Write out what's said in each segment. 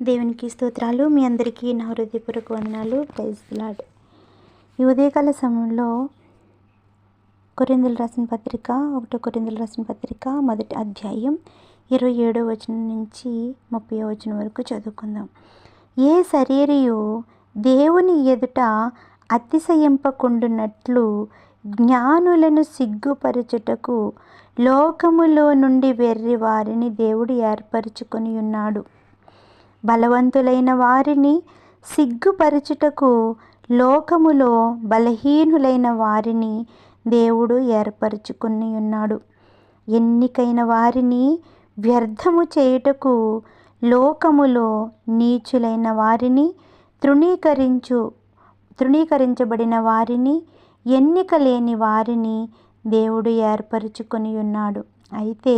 దేవునికి స్తోత్రాలు. మీ అందరికీ నా హృదయపూర్వక వందనాలు. ప్రైజ్ లాడ్ ఈ ఉదయకాల సమయంలో కొరిందులు రాసిన పత్రిక ఒకటో కొరిందులు రాసిన పత్రిక మొదటి అధ్యాయం ఇరవై ఏడో వచనం నుంచి ముప్పై వచనం వరకు చదువుకుందాం. ఏ శరీరయు దేవుని ఎదుట అతిశయింపకుండునట్లు జ్ఞానులను సిగ్గుపరచుటకు లోకములో నుండి వెర్రి వారిని దేవుడు ఏర్పరచుకొని ఉన్నాడు బలవంతులైన వారిని సిగ్గుపరచుటకు లోకములో బలహీనులైన వారిని దేవుడు ఏర్పరచుకుని ఉన్నాడు ఎన్నికైన వారిని వ్యర్థము చేయుటకు లోకములో నీచులైన వారిని తృణీకరించు తృణీకరించబడిన వారిని ఎన్నిక లేని వారిని దేవుడు ఏర్పరచుకొని ఉన్నాడు అయితే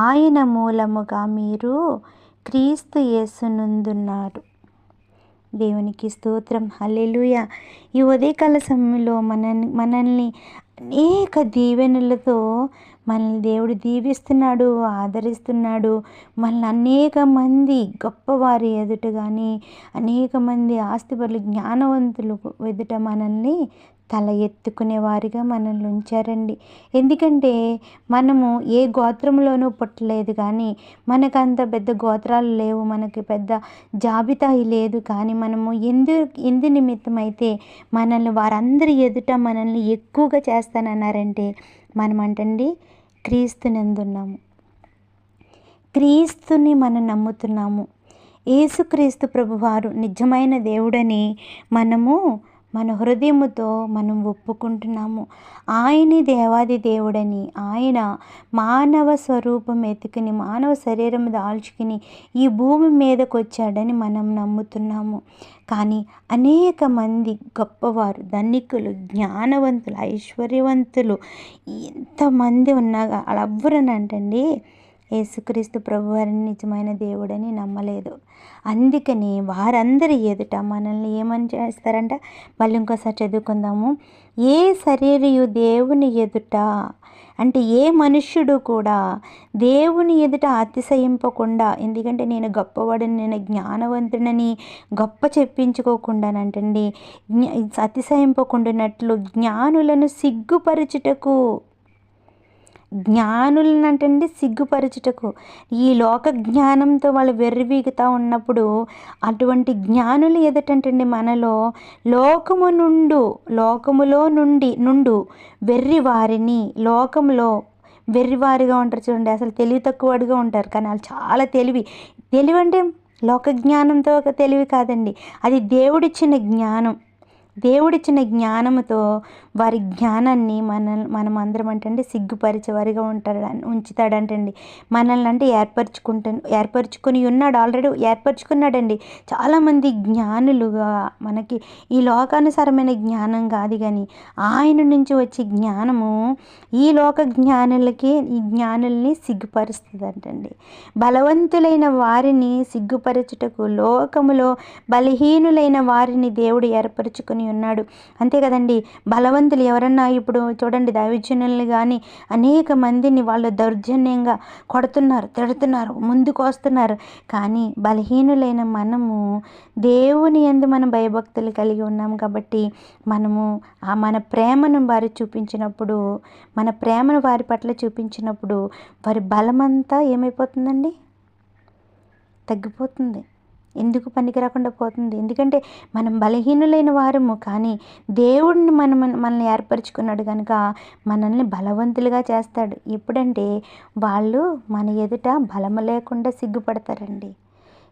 ఆయన మూలముగా మీరు క్రీస్తు యేసునందున్నారు దేవునికి స్తోత్రం. హల్లెలూయ. ఈ ఉదయకాల సమయంలో మన మనల్ని అనేక దీవెనలతో మనల్ని దేవుడు దీవిస్తున్నాడు ఆదరిస్తున్నాడు. మనల్ని అనేక మంది గొప్పవారి ఎదుట కానీ అనేక మంది ఆస్తిపరులు జ్ఞానవంతులు ఎదుట మనల్ని తల ఎత్తుకునే వారిగా మనల్ని ఉంచారండి. ఎందుకంటే మనము ఏ గోత్రంలోనూ పుట్టలేదు కానీ మనకు అంత పెద్ద గోత్రాలు లేవు మనకి పెద్ద జాబితా లేదు. కానీ మనము ఎందు ఎందు నిమిత్తం అయితే మనల్ని వారందరి ఎదుట మనల్ని ఎక్కువగా చేస్తానన్నారంటే మనం అంటండి క్రీస్తునందున్నాము. క్రీస్తుని మనం నమ్ముతున్నాము. ఏసుక్రీస్తు ప్రభువారు నిజమైన దేవుడని మనము మన హృదయముతో మనం ఒప్పుకుంటున్నాము. ఆయనే దేవాది దేవుడని ఆయన మానవ స్వరూపం ఎత్తుకుని మానవ శరీరం దాల్చుకుని ఈ భూమి మీదకు వచ్చాడని మనం నమ్ముతున్నాము. కానీ అనేక మంది గొప్పవారు ధనికులు జ్ఞానవంతులు ఐశ్వర్యవంతులు ఎంతమంది ఉన్నాగా. అలా ఎవ్వరనంటండి యేసుక్రీస్తు ప్రభువారిని నిజమైన దేవుడని నమ్మలేదు. అందుకని వారందరి ఎదుట మనల్ని ఏమని చేస్తారంట? మళ్ళీ ఇంకోసారి చదువుకుందాము. ఏ శరీరయు దేవుని ఎదుట? అంటే ఏ మనుష్యుడు కూడా దేవుని ఎదుట అతిశయింపకుండా ఎందుకంటే నేను గొప్పవాడిని నేను జ్ఞానవంతుడని గొప్ప చెప్పించుకోకుండానంటండి అతిశయింపకుండానట్లు జ్ఞానులను సిగ్గుపరచుటకు జ్ఞానులను అంటండి సిగ్గుపరచుటకు. ఈ లోక జ్ఞానంతో వాళ్ళు వెర్రివీగుతూ ఉన్నప్పుడు అటువంటి జ్ఞానులు ఎదుటంటండి మనలో లోకము నుండు లోకములో నుండి నుండు వెర్రి వారిని లోకంలో వెర్రివారిగా ఉంటారు చూడండి. అసలు తెలివి తక్కువడిగా ఉంటారు. కానీ వాళ్ళు చాలా తెలివి. తెలివి అంటే లోక జ్ఞానంతో ఒక తెలివి కాదండి. అది దేవుడిచ్చిన జ్ఞానం. దేవుడిచ్చిన జ్ఞానముతో వారి జ్ఞానాన్ని మన మనం అందరం అంటే సిగ్గుపరిచే వారిగా ఉంటాడు ఉంచుతాడంటండి. మనల్ని అంటే ఏర్పరచుకుంటు ఏర్పరచుకొని ఉన్నాడు ఆల్రెడీ ఏర్పరచుకున్నాడండి. చాలామంది జ్ఞానులుగా మనకి ఈ లోకానుసారమైన జ్ఞానం కాదు కానీ ఆయన నుంచి వచ్చే జ్ఞానము ఈ లోక జ్ఞానులకి ఈ జ్ఞానుల్ని సిగ్గుపరుస్తుందంటండి. బలవంతులైన వారిని సిగ్గుపరచుటకు లోకములో బలహీనులైన వారిని దేవుడు ఏర్పరచుకొని ఉన్నాడు. అంతే కదండి బలవంతులు ఎవరన్నా ఇప్పుడు చూడండి దైవజనుల్ని కానీ అనేక మందిని వాళ్ళు దౌర్జన్యంగా కొడుతున్నారు తిడుతున్నారు ముందుకు వస్తున్నారు. కానీ బలహీనులైన మనము దేవుని ఎందు మనం భయభక్తులు కలిగి ఉన్నాం కాబట్టి మనము ఆ మన ప్రేమను వారి చూపించినప్పుడు మన ప్రేమను వారి పట్ల చూపించినప్పుడు వారి బలమంతా ఏమైపోతుందండి? తగ్గిపోతుంది. ఎందుకు పనికి రాకుండా పోతుంది? ఎందుకంటే మనం బలహీనులైన వారము కానీ దేవుడిని మనం మనల్ని ఏర్పరచుకున్నాడు కనుక మనల్ని బలవంతులుగా చేస్తాడు. ఎప్పుడంటే వాళ్ళు మన ఎదుట బలము లేకుండా సిగ్గుపడతారండి.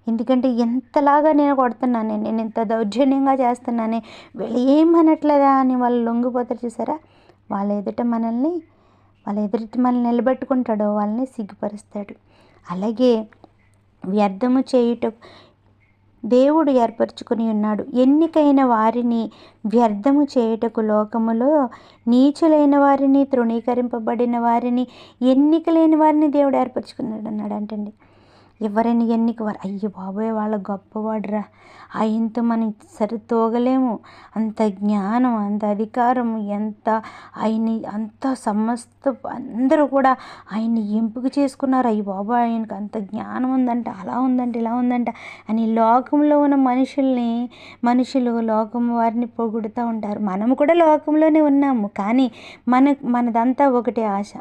ఎందుకంటే ఎంతలాగా నేను కొడుతున్నానే నేను ఇంత దౌర్జన్యంగా చేస్తున్నానే వీళ్ళు ఏమనట్లేదా అని వాళ్ళు లొంగిపోతారు చూసారా? వాళ్ళ ఎదుట మనల్ని వాళ్ళ ఎదుటి మనల్ని నిలబెట్టుకుంటాడో వాళ్ళని సిగ్గుపరుస్తాడు. అలాగే వ్యర్థము చేయుట దేవుడు ఏర్పరచుకుని ఉన్నాడు. ఎన్నికైన వారిని వ్యర్థము చేయుటకు లోకములో నీచులైన వారిని తృణీకరింపబడిన వారిని ఎన్నిక లేని వారిని దేవుడు ఏర్పరచుకున్నాడు అన్నాడు అంటండి ఎవరైనా ఎన్నిక వారు అయ్యో బాబోయ్ వాళ్ళ గొప్పవాడురా. ఆయనతో మనం సరి తోగలేము. అంత జ్ఞానం అంత అధికారం ఎంత ఆయన అంత సమస్త అందరూ కూడా ఆయన్ని ఎంపిక చేసుకున్నారు. అయ్యి బాబా ఆయనకు అంత జ్ఞానం ఉందంట అలా ఉందంట ఇలా ఉందంట అని లోకంలో ఉన్న మనుషుల్ని మనుషులు లోకం వారిని పొగుడుతూ ఉంటారు. మనము కూడా లోకంలోనే ఉన్నాము కానీ మన మనదంతా ఒకటే ఆశ.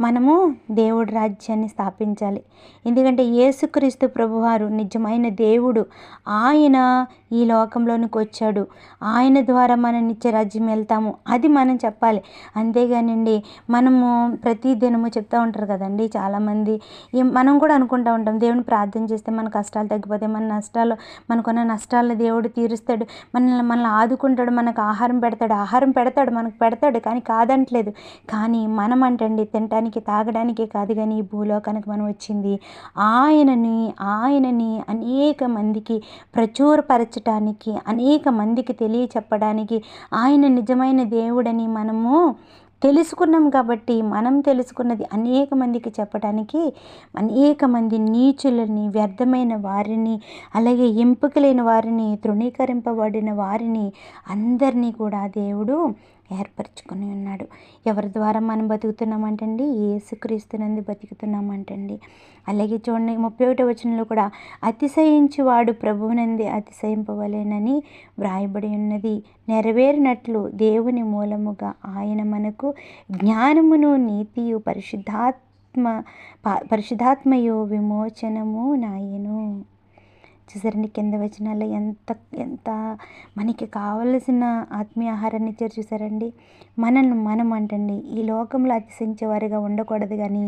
మనము దేవుడి రాజ్యాన్ని స్థాపించాలి. ఎందుకంటే యేసుక్రీస్తు ప్రభువారు నిజమైన దేవుడు ఆయన ఈ లోకంలోనికి వచ్చాడు. ఆయన ద్వారా మనం నిత్య రాజ్యం వెళ్తాము. అది మనం చెప్పాలి. అంతేగానండి మనము ప్రతి దినము చెప్తూ ఉంటారు కదండి చాలామంది. మనం కూడా అనుకుంటూ ఉంటాం దేవుని ప్రార్థన చేస్తే మన కష్టాలు తగ్గిపోతాయి మన నష్టాలు మనకున్న నష్టాలను దేవుడు తీరుస్తాడు. మనల్ని మనల్ని ఆదుకుంటాడు మనకు ఆహారం పెడతాడు. ఆహారం పెడతాడు మనకు పెడతాడు కానీ కాదంటలేదు. కానీ మనం అంటండి తినడానికి తాగడానికి కాదు కానీ ఈ భూలోకానికి మనం వచ్చింది. ఆయనని ఆయనని అనేక మందికి ప్రచురపరచటానికి అనేక మందికి తెలియచెప్పడానికి ఆయన నిజమైన దేవుడని మనము తెలుసుకున్నాం కాబట్టి మనం తెలుసుకున్నది అనేక మందికి చెప్పడానికి అనేక మంది నీచులని వ్యర్థమైన వారిని అలాగే ఎంపిక లేని వారిని తృణీకరింపబడిన వారిని అందరినీ కూడా దేవుడు ఏర్పరచుకుని ఉన్నాడు. ఎవరి ద్వారా మనం బతుకుతున్నామంటండి? ఏసుక్రీస్తునంది బతుకుతున్నామంటండి. అలాగే చూడండి ముప్పై ఒకటి వచనంలో కూడా అతిశయించి వాడు ప్రభువునంది అతిశయింపవలేనని వ్రాయబడి ఉన్నది. నెరవేరినట్లు దేవుని మూలముగా ఆయన మనకు జ్ఞానమును నీతియు పరిశుద్ధాత్మ ప- పరిశుద్ధాత్మయు విమోచనము నాయను. చూసారండి కింద వచనాల్లో ఎంత ఎంత మనకి కావలసిన ఆత్మీయ ఆహారాన్ని ఇచ్చారు చూసారండి? మనల్ని మనం అంటండి ఈ లోకంలో అతిశయించే వారిగా ఉండకూడదు కానీ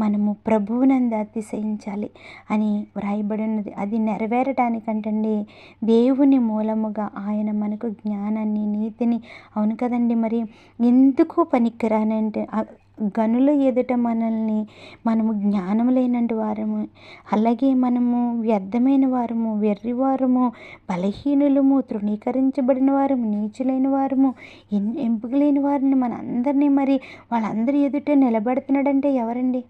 మనము ప్రభువునందు అతిశయించాలి అని వ్రాయబడి ఉన్నది. అది నెరవేరటానికంటండి దేవుని మూలముగా ఆయన మనకు జ్ఞానాన్ని నీతిని అవును కదండి మరి ఎందుకు పనికిరానంటే గనుల ఎదుట మనల్ని మనము జ్ఞానం లేనంటి వారము అలాగే మనము వ్యర్థమైన వారము వెర్రివారము బలహీనులము తృణీకరించబడిన వారము నీచులైన వారము ఎన్ ఎంపిక లేని వారిని మన అందరినీ మరి వాళ్ళందరి ఎదుట నిలబెడుతున్నాడంటే ఎవరండి?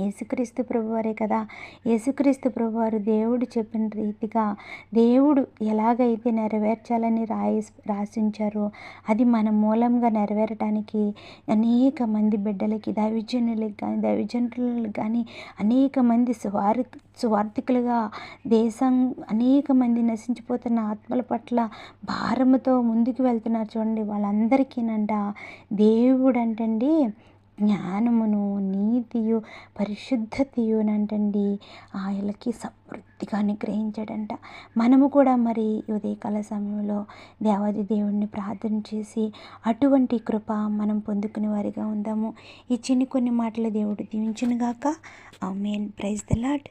యేసుక్రీస్తు ప్రభువారే కదా. యేసుక్రీస్తు ప్రభువారు దేవుడు చెప్పిన రీతిగా దేవుడు ఎలాగైతే నెరవేర్చాలని రాయి రాసించారో అది మన మూలంగా నెరవేరటానికి అనేక మంది బిడ్డలకి దైవజనులకి కానీ దైవజనులకు కానీ అనేక మంది స్వార్ స్వార్థికులుగా దేశం అనేక మంది నశించిపోతున్న ఆత్మల పట్ల భారముతో ముందుకు వెళ్తున్నారు చూడండి. వాళ్ళందరికీనంట దేవుడు అంటండి జ్ఞానమును నీతియు పరిశుద్ధతయునంటండి ఆయనకి సమృద్ధిగా అనుగ్రహించాడంట. మనము కూడా మరి ఉదయకాల సమయంలో దేవాది దేవుణ్ణి ప్రార్థన చేసి అటువంటి కృప మనం పొందుకునే వారిగా ఉందాము. ఈ చిన్ని కొన్ని మాటలు దేవుడు దీవించినగాక. ఆ మెయిన్ ప్రైజ్ ద లాడ్